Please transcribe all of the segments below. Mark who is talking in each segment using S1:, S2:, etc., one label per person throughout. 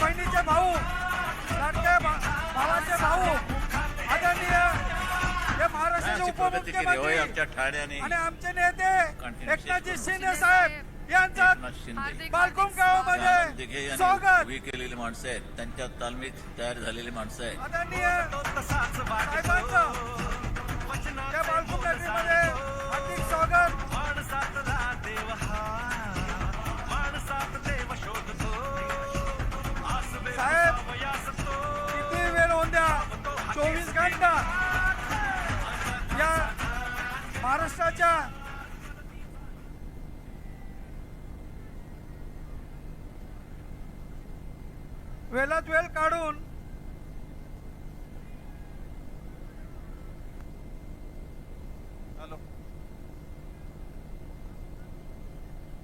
S1: बहिणीचे भाऊ लाडके भा- भावाचे भाऊ आदरणीय हे महाराष्ट्राचे उपमुख्यमंत्री
S2: आमच्या ठाण्याने.
S1: आणि आमचे नेते एकनाथजी शिंदे साहेब यांचा बालकुम गावामध्ये स्वागत.
S2: केलेली माणसं आहेत. त्यांच्या तालमीत तयार झालेली माणसं आहेत.
S1: आदरणीय वेळात वेळ काढून.
S3: हॅलो.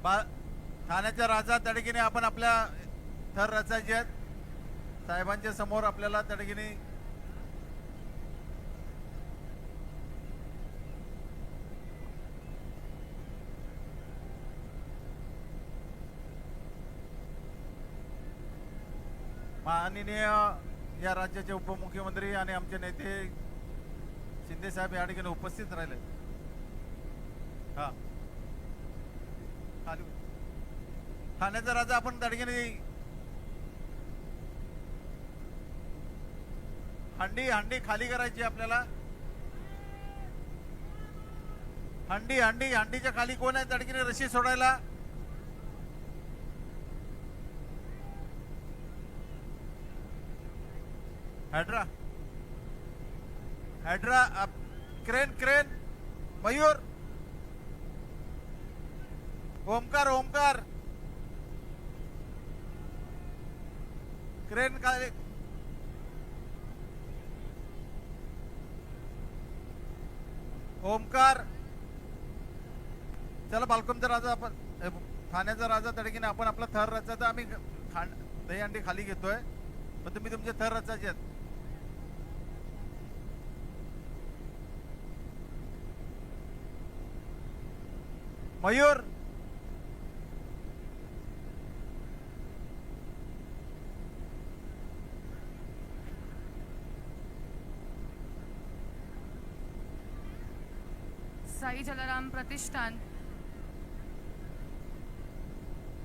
S3: बा ठाण्याच्या राजा तडकीने आपण आपल्या थर रचायचे आहेत. साहेबांच्या समोर आपल्याला तडकीने माननीय या राज्याचे उपमुख्यमंत्री आणि आमचे नेते शिंदे साहेब या ठिकाणी उपस्थित राहिले. हा. ठाण्याचा राजा आपण तडकीने हंडी हंडी खाली करायची आपल्याला. हंडी हंडी हंडीच्या खाली कोण आहे तडकीने रशी सोडायला. Hydra hydra crane crane. Mayur. Omkar Omkar. Crane का ओमकार. चला बालकोमचा राजा आपण ठाण्याचा राजा तडकीने आपण आपला थर रचायचा आम्ही खांड दहीहंडी खाली घेतोय. पण तुम्ही तुमचे थर रचायचे आहेत. मयूर
S4: साई जलाराम प्रतिष्ठान.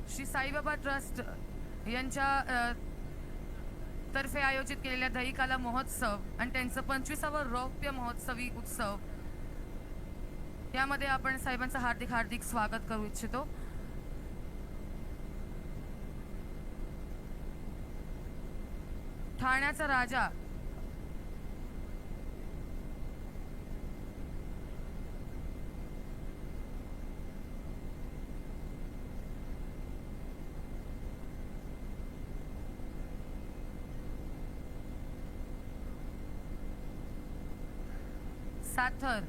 S4: श्री साईबाबा ट्रस्ट यांच्या तर्फे आयोजित केलेल्या दहिकाला महोत्सव आणि त्यांचं पंचवीसावं रौप्य महोत्सवी उत्सव त्यामध्ये आपण साहेबांचं हार्दिक हार्दिक स्वागत करू इच्छितो. ठाण्याचा राजा. साथर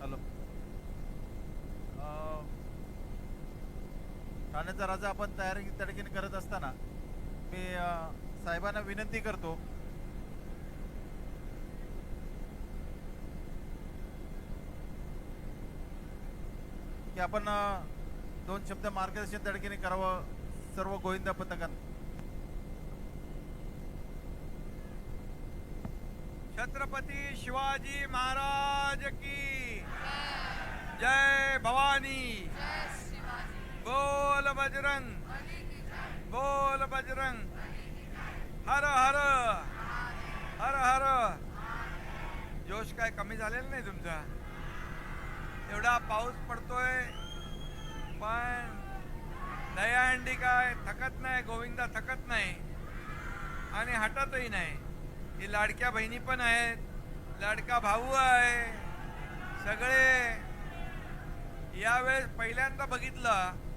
S3: हॅलो अं, ठाण्याचा राजा आपण तयारी तडकीने करत असताना मी साहेबांना विनंती करतो. की आपण दोन शब्द मार्गदर्शन तडकीने करावं सर्व गोविंदा पथकांना.
S5: छत्रपती शिवाजी महाराज की जय भवानी. बोल बजरंग बोल बजरंग हर हर. हर हर. जोश काय कमी झालेला नाही तुमचा? एवढा पाऊस पडतोय. पण दयाहंडी काय थकत नाही गोविंदा थकत नाही. आणि हटतही नाही. ही लाडक्या बहिणी पण आहेत. लाडका भाऊ आहे. सगळे. यावेळेस पहिल्यांदा बघितलं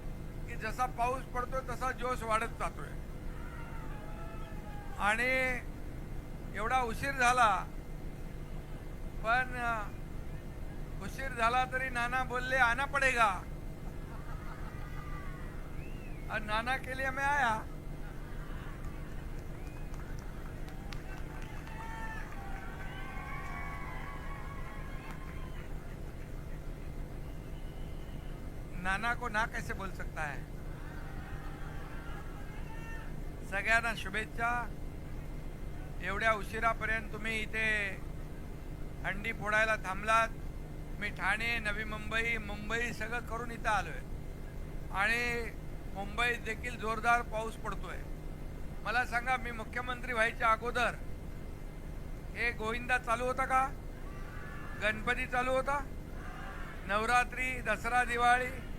S5: की जसा पाऊस पडतोय तसा जोश वाढत जातोय. आणि एवढा उशीर झाला पण उशीर झाला तरी नाना बोलले आना पडेगा. और नाना के लिए मैं आया. नाना को ना कैसे बोल सकता है? सगळ्यांना शुभेच्छा. एवढ्या उशिरापर्यंत तुम्ही इथे हंडी फोडायला थांबलात. मी ठाणे नवी मुंबई मुंबई सगळं करून इथं आलोय. आणि मुंबईत देखील जोरदार पाऊस पडतोय. मला सांगा मी मुख्यमंत्री व्हायच्या अगोदर हे गोविंदा चालू होता का? गणपती चालू होता? नवरात्री दसरा दिवाळी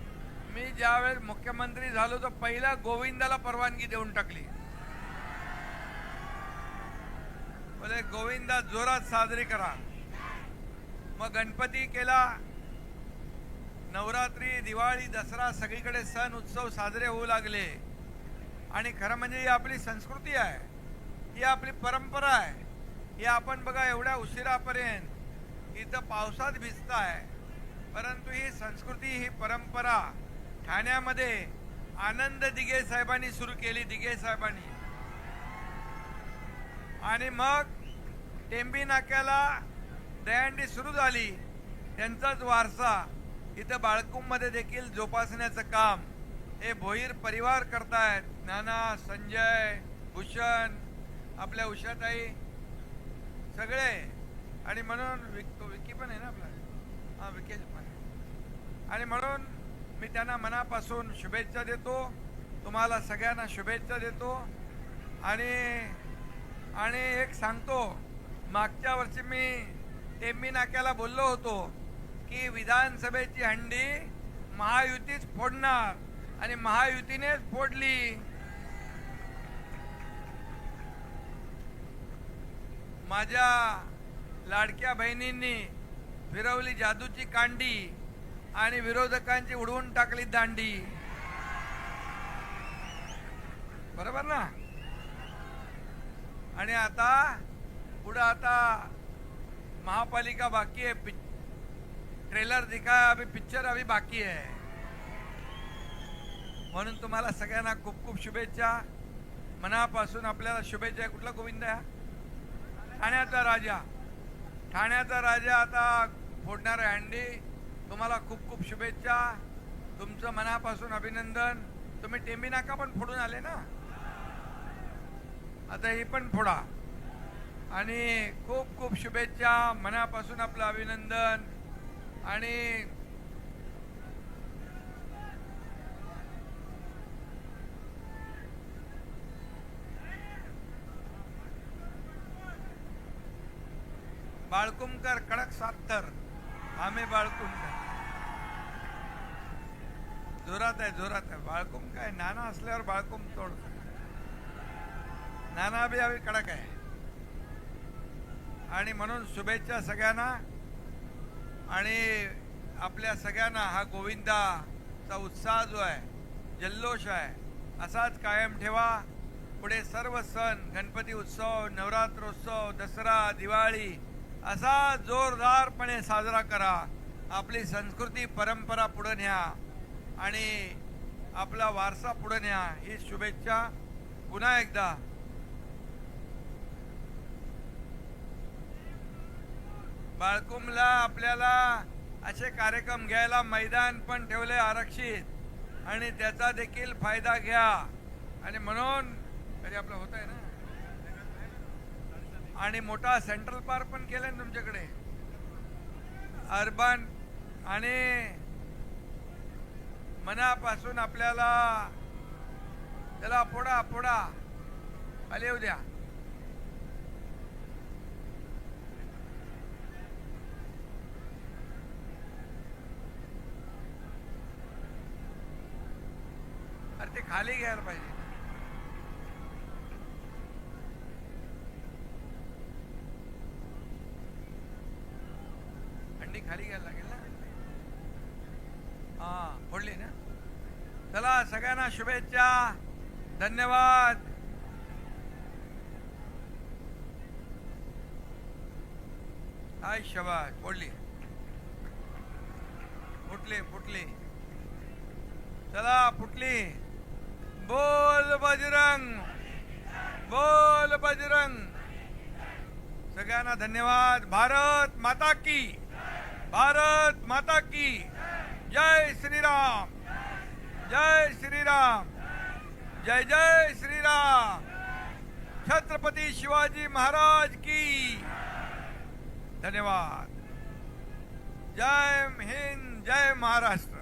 S5: मी ज्यावेळेस मुख्यमंत्री झालो तर पहिला गोविंदाला परवानगी देऊन टाकली. बोले गोविंदा जोरात साजरी करा. मग गणपती केला. नवरात्री दिवाळी दसरा सगळीकडे सण उत्सव साजरे होऊ लागले. आणि खरं म्हणजे ही आपली संस्कृती आहे. ही आपली परंपरा आहे. ही आपण बघा एवढ्या उशिरापर्यंत इथं पावसात भिजत आहे परंतु ही संस्कृती ही परंपरा ठाण्यामध्ये आनंद दिघे साहेबांनी सुरू केली दिघे साहेबांनी. आणि मग टेंबी नाक्याला दयांडी सुरू झाली. त्यांचाच वारसा. इथं बाळकुंबमध्ये देखील जोपासण्याचं काम. हे भोईर परिवार करतायत. नाना संजय भूषण आपल्या उषाताई सगळे. आणि म्हणून विक विकी पण आहे ना आपला? हा विकेश पण आहे. आणि म्हणून मी त्यांना मनापासून शुभेच्छा देतो. तुम्हाला सगळ्यांना शुभेच्छा देतो. आणि आणि एक सांगतो मागच्या वर्षी मी टेंबी नाक्याला बोललो होतो की विधानसभेची हंडी महायुतीच फोडणार आणि महायुतीनेच फोडली. माझ्या लाडक्या बहिणींनी फिरवली जादूची कांडी. आणि विरोधकांची उडवून टाकली दांडी. बरोबर ना? आणि आता पुढं आता महापालिका बाकी है ट्रेलर दिखा अभी पिक्चर अभी बाकी आहे. म्हणून तुम्हाला सगळ्यांना खूप खूप शुभेच्छा. मनापासून आपल्याला शुभेच्छा आहे. कुठला गोविंद आहे? ठाण्याचा राजा. ठाण्याचा राजा आता फोडणार आहे हंडी तुम्हाला खूप खूप शुभेच्छा. तुमचं मनापासून अभिनंदन. तुम्ही टेंबी नाका पण फोडून आले ना? आता हे पण फोडा. आणि खूप खूप शुभेच्छा मनापासून आपलं अभिनंदन. आणि बाळकुमकर कडक सात्तर. आम्ही काय जोरात आहे जोरात आहे. बाळकुंभ काय? नाना असल्यावर बाळकुंभ तोड नाना बी आम्ही कडक आहे. आणि म्हणून शुभेच्छा सगळ्यांना. आणि आपल्या सगळ्यांना हा गोविंदाचा उत्साह जो आहे जल्लोष आहे असाच कायम ठेवा. पुढे सर्व सण गणपती उत्सव नवरात्रोत्सव दसरा दिवाळी असा जोरदारपणे साजरा करा. आपली संस्कृती परंपरा पुढे न्या आणि आपला वारसा पुढे न्या. ही शुभेच्छा. पुन्हा एकदा. बाळकुमला आपल्याला असे कार्यक्रम घ्यायला मैदान पण ठेवले आरक्षित. आणि त्याचा देखील फायदा घ्या. आणि म्हणून कधी आपलं होत आहे ना? आणि मोठा सेंट्रल पार्क पण केला ना तुमच्याकडे. अर्बन आणि मनापासून आपल्याला त्याला फोडा फोडा. आले उद्या अरे ते खाली घ्यायला पाहिजे अंडी खाली घ्यायला लागेल ना हा फोडली ना चला सगळ्यांना शुभेच्छा. धन्यवाद. हाय शबा फोडली. फुटली फुटली. चला फुटली. बोल बजरंग. बोल बजरंग. सगळ्यांना धन्यवाद. भारत माता की. भारत माता की. जय श्रीराम. जय श्रीराम। जय जय श्रीराम। छत्रपती शिवाजी महाराज की। धन्यवाद। जय हिंद जय महाराष्ट्र।